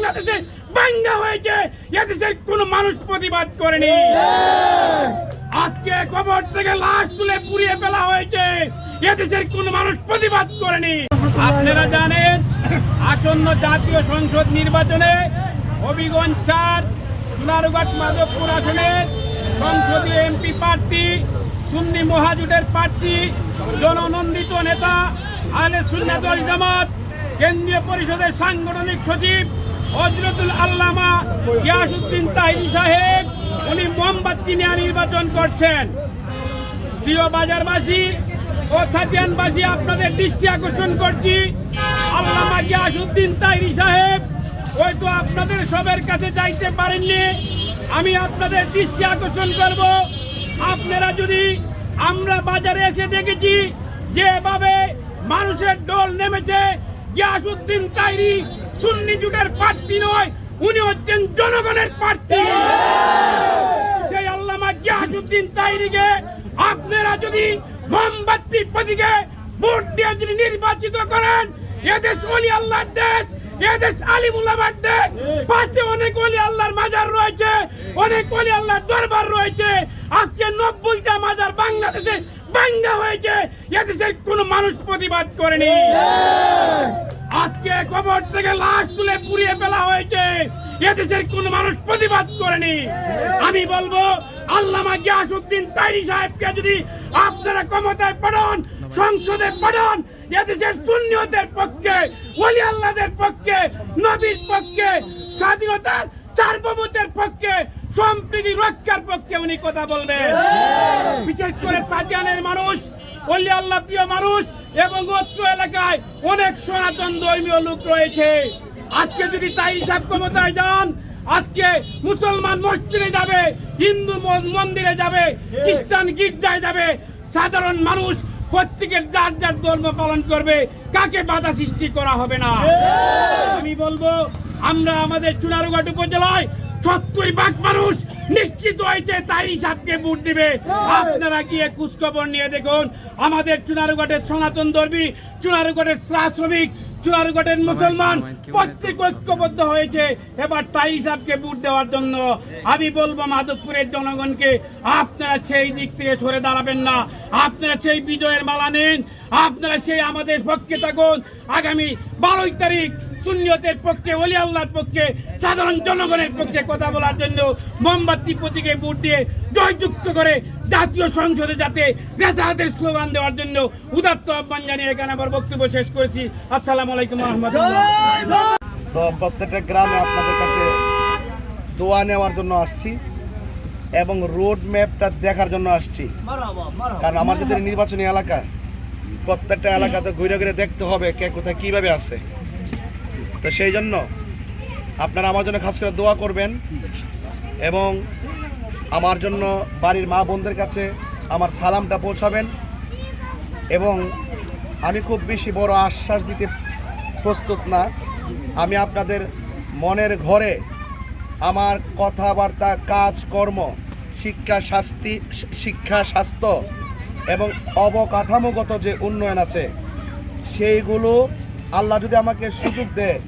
বাংলাদেশে বাঙ্গা হয়েছে এদেশের কোনো মানুষ প্রতিবাদ করেনি। আজকে থেকে লাশ তুলে পুড়িয়ে ফেলা হয়েছে এদেশের কোন মানুষ প্রতিবাদ করেনি। আপনারা জানেন, আসন্ন জাতীয় সংসদ নির্বাচনে হবিগঞ্জ চার সোনারঘাট মাধবপুর সংসদীয় এমপি প্রার্থী, সুন্নি মহাজুটের প্রার্থী, জননন্দিত নেতা আলে সুন্নাতুল জামাত, কেন্দ্রীয় পরিষদের সাংগঠনিক সচিব হজরতুল আল্লামা গিয়াসুদ্দিন তাহিরি সাহেব, উনি মোমবাতি নিয়ে নির্বাচন করছেন। প্রিয় বাজারবাসী ও ছাতিয়ানবাসী আপনাদের দৃষ্টি আকর্ষণ করছি। আল্লামা গিয়াসুদ্দিন তাহিরি সাহেব, হয়তো আপনাদের সবের কাছে যাইতে পারেননি। আমি আপনাদের দৃষ্টি আকর্ষণ করব। আপনারা যদি আমরা বাজারে এসে দেখেছি, যেভাবে মানুষের ডোল নেমেছে, গিয়াসুদ্দিন তাইরি সুন্নি জুটের প্রার্থী নয়, উনি হচ্ছেন জনগণের প্রার্থী। সেই আল্লামা গিয়াসুদ্দিন তাইরিকে আপনারা যদি মোমবাতি প্রতীকে ভোট দিয়ে যদি নির্বাচিত করেন, এদেশ অলি আল্লাহর দেশ, এদেশ আলিমুল্লামার দেশ, পাশে অনেক অলি আল্লাহর মাজার রয়েছে, অনেক অলি আল্লাহর দরবার রয়েছে। আজকে নব্বইটা মাজার বাংলাদেশে বাঙ্গা হয়েছে, এদেশের কোনো মানুষ প্রতিবাদ করেনি। আজকে কবর থেকে লাশ তুলে পুড়িয়ে ফেলা হয়েছে। এদেশের কোন মানুষ প্রতিবাদ করেনি। আমি বলব, আল্লামা গিয়াসুদ্দিন তাইরি সাহেবকে যদি আপনারা ক্ষমতায় পাঠান, সংসদে পাঠান এদেশের শূন্যদের পক্ষে, ওলি আল্লাহদের পক্ষে, নবীর পক্ষে, স্বাধীনতার সার্বভৌমত্বের পক্ষে সম্প্রীতি রক্ষার পক্ষে উনি কথা বলবেন। বিশেষ করে সাতিয়ানের মানুষ অলি আল্লাহ প্রিয় মানুষ এবং অত্র এলাকায় অনেক সনাতন ধর্মীয় লোক রয়েছে। আজকে যদি তাই হিসাব ক্ষমতায় যান আজকে মুসলমান মসজিদে যাবে হিন্দু মন্দিরে যাবে খ্রিস্টান গির্জায় যাবে সাধারণ মানুষ প্রত্যেকের যার যার ধর্ম পালন করবে কাকে বাধা সৃষ্টি করা হবে না? আমি বলব আমরা আমাদের চুনারুঘাট উপজেলায় সত্তর ভাগ মানুষ নিশ্চিত হয়েছে তাই হিসাবকে ভোট দিবে। আপনারা গিয়ে খোঁজখবর নিয়ে দেখুন আমাদের চুনারুঘাটের সনাতন ধর্মী চুনারুঘাটের শ্রা শ্রমিক চুনারুঘাটের মুসলমান প্রত্যেক ঐক্যবদ্ধ হয়েছে। এবার তাই হিসাবকে ভোট দেওয়ার জন্য আমি বলব মাধবপুরের জনগণকে আপনারা সেই দিক থেকে সরে দাঁড়াবেন না। আপনারা সেই বিজয়ের মালা নেন। আপনারা সেই আমাদের পক্ষে থাকুন। আগামী বারোই তারিখ সুন্নিয়তের পক্ষে, ওলি আল্লাহর পক্ষে, সাধারণ জনগণের পক্ষে কথা বলার জন্য মোমবাতি প্রতীকে ভোট দিয়ে জয়যুক্ত করে জাতীয় সংসদে যাতে রেসাহাতের স্লোগান দেওয়ার জন্য উদাত্ত আহ্বান জানিয়ে এখানে আমার বক্তব্য শেষ করেছি। আসসালামু আলাইকুম রহমতুল্লাহ। তো প্রত্যেকটা গ্রামে আপনাদের কাছে দোয়া নেওয়ার জন্য আসছি এবং রোড ম্যাপটা দেখার জন্য আসছি। কারণ আমার যদি নির্বাচনী এলাকা, প্রত্যেকটা এলাকাতে ঘুরে ঘুরে দেখতে হবে কে কোথায় কীভাবে আছে। তো সেই জন্য আপনারা আমার জন্য খাস করে দোয়া করবেন এবং আমার জন্য বাড়ির মা বোনদের কাছে আমার সালামটা পৌঁছাবেন এবং আমি খুব বেশি বড় আশ্বাস দিতে প্রস্তুত না। আমি আপনাদের মনের ঘরে আমার কথাবার্তা, কাজকর্ম, শিক্ষা, শাস্তি, শিক্ষা, স্বাস্থ্য এবং অবকাঠামোগত যে উন্নয়ন আছে, সেইগুলো আল্লাহ যদি আমাকে সুযোগ দেয়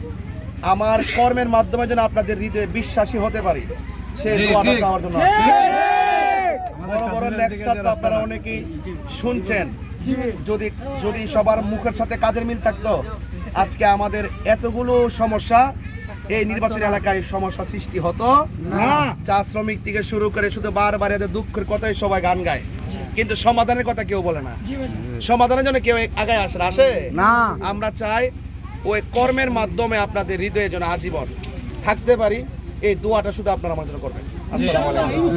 আমার কর্মের মাধ্যমে যেন আপনাদের হৃদয়ে বিশ্বাসী হতে পারি। সেই দোয়াটা জন্য বড় বড় লেকচার তো আপনারা অনেকেই শুনছেন। যদি যদি সবার মুখের সাথে কাজের মিল থাকতো আজকে আমাদের এতগুলো সমস্যা এই নির্বাচনী এলাকায় সমস্যা সৃষ্টি হতো? না। চা শ্রমিক থেকে শুরু করে শুধু বারবার এদের দুঃখের কথাই সবাই গান গায়। কিন্তু সমাধানের কথা কেউ বলে না। সমাধানের জন্য কেউ আগায় আসে না আসে? না। আমরা চাই ওই কর্মের মাধ্যমে আপনাদের হৃদয়ে যেন আজীবন থাকতে পারি। এই দোয়াটা শুধু আপনারা আমার জন্য করবেন। আসসালামু আলাইকুম।